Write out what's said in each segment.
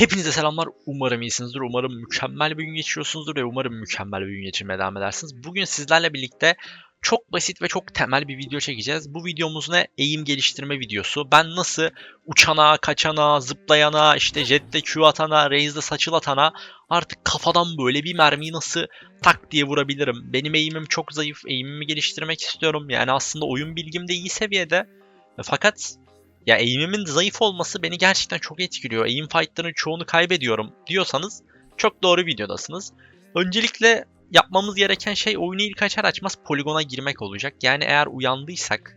Hepinize selamlar. Umarım iyisinizdir. Umarım mükemmel bir gün geçiriyorsunuzdur ve umarım mükemmel bir gün geçirmeye devam edersiniz. Bugün sizlerle birlikte çok basit ve çok temel bir video çekeceğiz. Bu videomuz ne? Eğim geliştirme videosu. Ben nasıl uçana, kaçana, zıplayana, işte jette Q atana, Raze'de saçıl atana artık kafadan böyle bir mermiyi nasıl tak diye vurabilirim. Benim eğimim çok zayıf. Eğimimi geliştirmek istiyorum. Yani aslında oyun bilgim de iyi seviyede. Fakat ya eğimimin zayıf olması beni gerçekten çok etkiliyor. Eğim fightların çoğunu kaybediyorum diyorsanız çok doğru videodasınız. Öncelikle yapmamız gereken şey oyunu ilk açar açmaz poligona girmek olacak. Yani eğer uyandıysak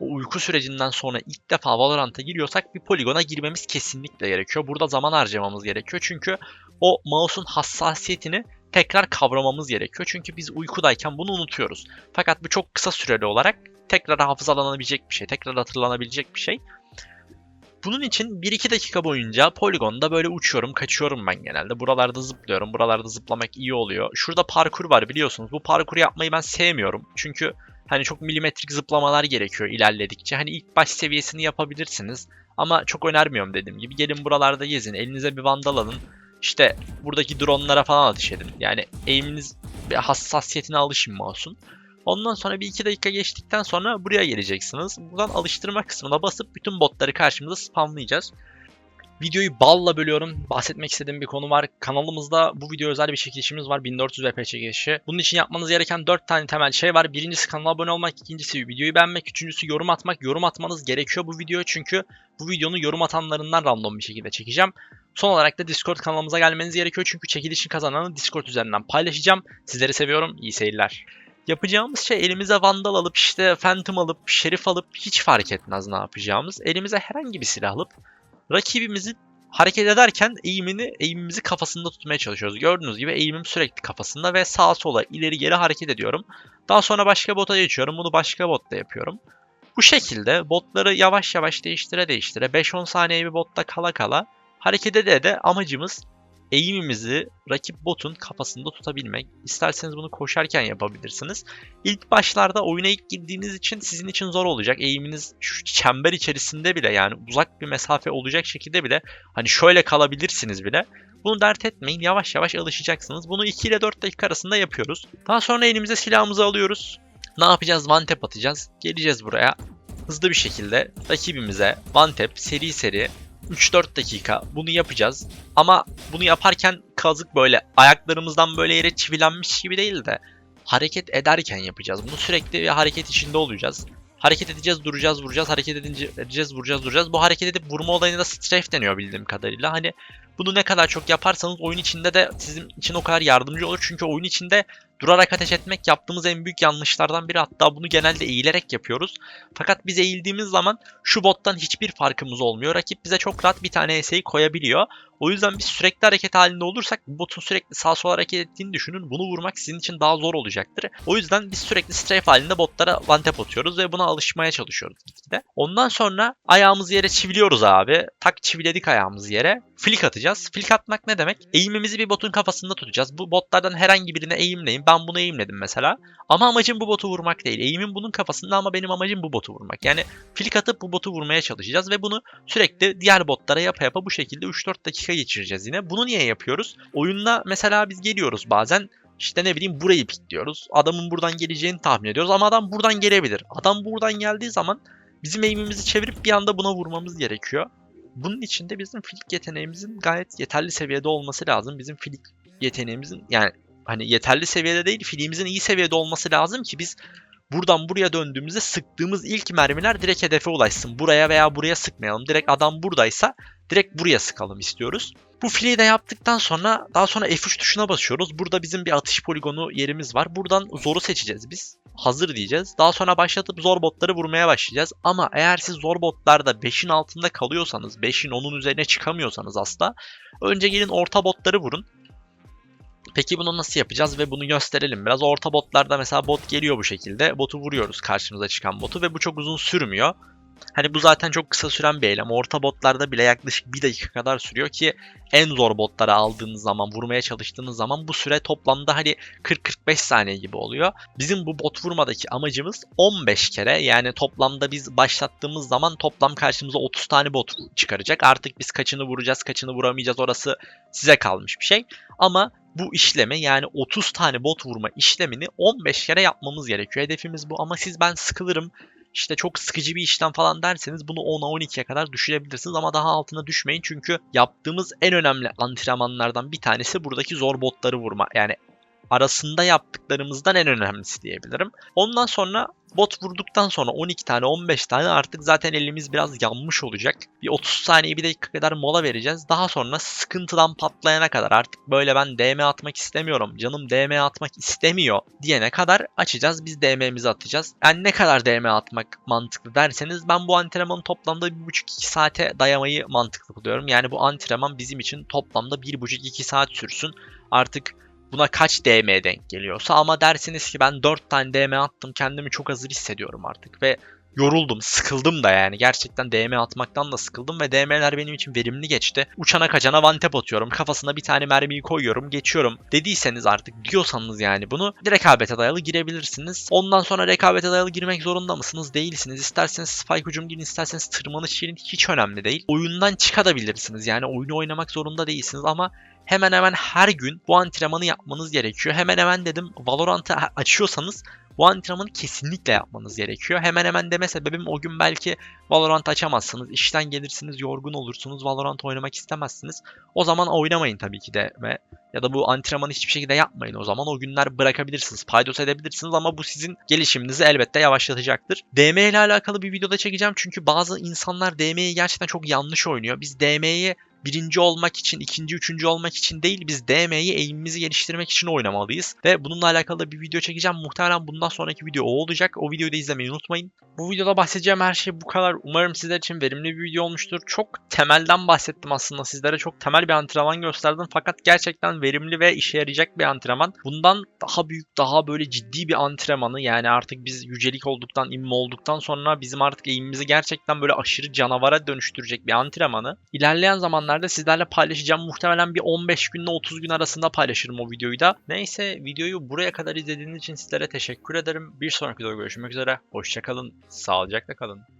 o uyku sürecinden sonra ilk defa Valorant'a giriyorsak bir poligona girmemiz kesinlikle gerekiyor. Burada zaman harcamamız gerekiyor. Çünkü o mouse'un hassasiyetini tekrar kavramamız gerekiyor. Çünkü biz uykudayken bunu unutuyoruz. Fakat bu çok kısa süreli olarak tekrar hafızalanabilecek bir şey, tekrar hatırlanabilecek bir şey. Bunun için 1-2 dakika boyunca poligonda böyle uçuyorum, kaçıyorum ben genelde. Buralarda zıplıyorum. Buralarda zıplamak iyi oluyor. Şurada parkur var biliyorsunuz. Bu parkuru yapmayı ben sevmiyorum. Çünkü hani çok milimetrik zıplamalar gerekiyor ilerledikçe. Hani ilk baş seviyesini yapabilirsiniz. Ama çok önermiyorum dediğim gibi. Gelin buralarda gezin. Elinize bir vandal alın. İşte buradaki dronlara falan ateş edin. Yani aim'iniz hassasiyetine alışın mouse'un. Ondan sonra bir iki dakika geçtikten sonra buraya geleceksiniz. Buradan alıştırma kısmına basıp bütün botları karşımıza spamlayacağız. Videoyu balla bölüyorum. Bahsetmek istediğim bir konu var. Kanalımızda bu video özel bir çekilişimiz var. 1400 VP çekilişi. Bunun için yapmanız gereken 4 tane temel şey var. Birincisi kanala abone olmak, ikincisi videoyu beğenmek, üçüncüsü yorum atmak. Yorum atmanız gerekiyor bu videoya çünkü bu videonun yorum atanlarından random bir şekilde çekeceğim. Son olarak da Discord kanalımıza gelmeniz gerekiyor çünkü çekilişin kazananı Discord üzerinden paylaşacağım. Sizleri seviyorum. İyi seyirler. Yapacağımız şey elimize Vandal alıp işte Phantom alıp Şerif alıp hiç fark etmez ne yapacağımız. Elimize herhangi bir silah alıp rakibimizi hareket ederken eğimini eğimimizi kafasında tutmaya çalışıyoruz. Gördüğünüz gibi eğimim sürekli kafasında ve sağa sola ileri geri hareket ediyorum. Daha sonra başka bota geçiyorum. Bunu başka botta yapıyorum. Bu şekilde botları yavaş yavaş değiştire değiştire 5-10 saniye bir botta kala kala hareket ede de amacımız eğimimizi rakip botun kafasında tutabilmek. İsterseniz bunu koşarken yapabilirsiniz. İlk başlarda oyuna ilk girdiğiniz için sizin için zor olacak. Eğiminiz şu çember içerisinde bile yani uzak bir mesafe olacak şekilde bile hani şöyle kalabilirsiniz bile. Bunu dert etmeyin. Yavaş yavaş alışacaksınız. Bunu 2 ile 4 dakika arasında yapıyoruz. Daha sonra elimize silahımızı alıyoruz. Ne yapacağız? One tap atacağız. Geleceğiz buraya. Hızlı bir şekilde rakibimize one tap seri seri 3-4 dakika bunu yapacağız. Ama bunu yaparken kazık böyle ayaklarımızdan böyle yere çivilenmiş gibi değil de hareket ederken yapacağız. Bunu sürekli bir hareket içinde olacağız. Hareket edeceğiz, duracağız, vuracağız, hareket edince edeceğiz, vuracağız, duracağız. Bu hareket edip vurma olayına da strafe deniyor bildiğim kadarıyla. Hani bunu ne kadar çok yaparsanız oyun içinde de sizin için o kadar yardımcı olur. Çünkü oyun içinde durarak ateş etmek yaptığımız en büyük yanlışlardan biri. Hatta bunu genelde eğilerek yapıyoruz. Fakat biz eğildiğimiz zaman şu bottan hiçbir farkımız olmuyor. Rakip bize çok rahat bir tane ESA'yı koyabiliyor. O yüzden biz sürekli hareket halinde olursak botun sürekli sağ sola hareket ettiğini düşünün. Bunu vurmak sizin için daha zor olacaktır. O yüzden biz sürekli strafe halinde botlara one tap atıyoruz ve buna alışmaya çalışıyoruz. Ondan sonra ayağımızı yere çiviliyoruz abi. Tak çiviledik ayağımızı yere. Flick atacağız. Flick atmak ne demek? Eğimimizi bir botun kafasında tutacağız. Bu botlardan herhangi birine eğimleyin. Ben bunu eğimledim mesela. Ama amacım bu botu vurmak değil. Eğimim bunun kafasında ama benim amacım bu botu vurmak. Yani flick atıp bu botu vurmaya çalışacağız ve bunu sürekli diğer botlara yapa yapa bu şekilde 3-4 dakika geçireceğiz yine. Bunu niye yapıyoruz? Oyunda mesela biz geliyoruz bazen işte ne bileyim burayı pikliyoruz. Adamın buradan geleceğini tahmin ediyoruz ama adam buradan gelebilir. Adam buradan geldiği zaman bizim eğimimizi çevirip bir anda buna vurmamız gerekiyor. Bunun için de bizim filik yeteneğimizin gayet yeterli seviyede olması lazım. Bizim filik yeteneğimizin yani hani yeterli seviyede değil filiğimizin iyi seviyede olması lazım ki biz buradan buraya döndüğümüzde sıktığımız ilk mermiler direkt hedefe ulaşsın. Buraya veya buraya sıkmayalım. Direkt adam buradaysa direkt buraya sıkalım istiyoruz. Bu filiyi de yaptıktan sonra daha sonra F3 tuşuna basıyoruz. Burada bizim bir atış poligonu yerimiz var. Buradan zoru seçeceğiz biz. Hazır diyeceğiz. Daha sonra başlatıp zor botları vurmaya başlayacağız. Ama eğer siz zor botlarda 5'in altında kalıyorsanız, 5'in 10'un üzerine çıkamıyorsanız asla önce gelin orta botları vurun. Peki bunu nasıl yapacağız ve bunu gösterelim biraz. Orta botlarda mesela bot geliyor bu şekilde. Botu vuruyoruz karşımıza çıkan botu ve bu çok uzun sürmüyor. Hani bu zaten çok kısa süren bir eylem. Orta botlarda bile yaklaşık bir dakika kadar sürüyor ki en zor botları aldığınız zaman, vurmaya çalıştığınız zaman bu süre toplamda hani 40-45 saniye gibi oluyor. Bizim bu bot vurmadaki amacımız 15 kere yani toplamda biz başlattığımız zaman toplam karşımıza 30 tane bot çıkaracak. Artık biz kaçını vuracağız, kaçını vuramayacağız orası size kalmış bir şey. Ama bu işlemi yani 30 tane bot vurma işlemini 15 kere yapmamız gerekiyor. Hedefimiz bu ama siz ben sıkılırım işte çok sıkıcı bir işlem falan derseniz bunu 10'a 12'ye kadar düşürebilirsiniz ama daha altına düşmeyin çünkü yaptığımız en önemli antrenmanlardan bir tanesi buradaki zor botları vurma. Yani arasında yaptıklarımızdan en önemlisi diyebilirim. Ondan sonra bot vurduktan sonra 12 tane 15 tane artık zaten elimiz biraz yanmış olacak. Bir 30 saniye bir dakika kadar mola vereceğiz. Daha sonra sıkıntıdan patlayana kadar artık böyle ben DM atmak istemiyorum. Canım DM atmak istemiyor diyene kadar açacağız. Biz DM'mizi atacağız. Yani ne kadar DM atmak mantıklı derseniz ben bu antrenmanı toplamda 1,5-2 saate dayamayı mantıklı buluyorum. Yani bu antrenman bizim için toplamda 1,5-2 saat sürsün. Artık buna kaç DM denk geliyorsa ama dersiniz ki ben 4 tane DM attım kendimi çok hazır hissediyorum artık ve yoruldum, sıkıldım da yani. Gerçekten DM atmaktan da sıkıldım ve DM'ler benim için verimli geçti. Uçana kaçana tap atıyorum. Kafasına bir tane mermiyi koyuyorum, geçiyorum. Dediyseniz artık diyorsanız yani bunu rekabete dayalı girebilirsiniz. Ondan sonra rekabete dayalı girmek zorunda mısınız? Değilsiniz. İsterseniz spike hücum girin, isterseniz tırmanış girin. Hiç önemli değil. Oyundan çıkabilirsiniz. Yani oyunu oynamak zorunda değilsiniz ama hemen hemen her gün bu antrenmanı yapmanız gerekiyor. Hemen hemen dedim Valorant'ı açıyorsanız bu antrenmanı kesinlikle yapmanız gerekiyor. Hemen hemen deme sebebim o gün belki Valorant açamazsınız. İşten gelirsiniz, yorgun olursunuz, Valorant oynamak istemezsiniz. O zaman oynamayın tabii ki de ve ya da bu antrenmanı hiçbir şekilde yapmayın o zaman. O günler bırakabilirsiniz, paydos edebilirsiniz ama bu sizin gelişiminizi elbette yavaşlatacaktır. DM ile alakalı bir videoda çekeceğim çünkü bazı insanlar DM'yi gerçekten çok yanlış oynuyor. Biz DM'yi birinci olmak için, ikinci, üçüncü olmak için değil biz DM'yi eğimimizi geliştirmek için oynamalıyız. Ve bununla alakalı bir video çekeceğim. Muhtemelen bundan sonraki video o olacak. O videoyu da izlemeyi unutmayın. Bu videoda bahsedeceğim her şey bu kadar. Umarım sizler için verimli bir video olmuştur. Çok temelden bahsettim aslında. Sizlere çok temel bir antrenman gösterdim. Fakat gerçekten verimli ve işe yarayacak bir antrenman. Bundan daha büyük, daha böyle ciddi bir antrenmanı yani artık biz yücelik olduktan, immi olduktan sonra bizim artık eğimimizi gerçekten böyle aşırı canavara dönüştürecek bir antrenmanı. İlerleyen zamanlarda zamanlarda sizlerle paylaşacağım. Muhtemelen bir 15 günle 30 gün arasında paylaşırım o videoyu da. Neyse videoyu buraya kadar izlediğiniz için sizlere teşekkür ederim. Bir sonraki videoda görüşmek üzere. Hoşçakalın. Sağlıcakla kalın.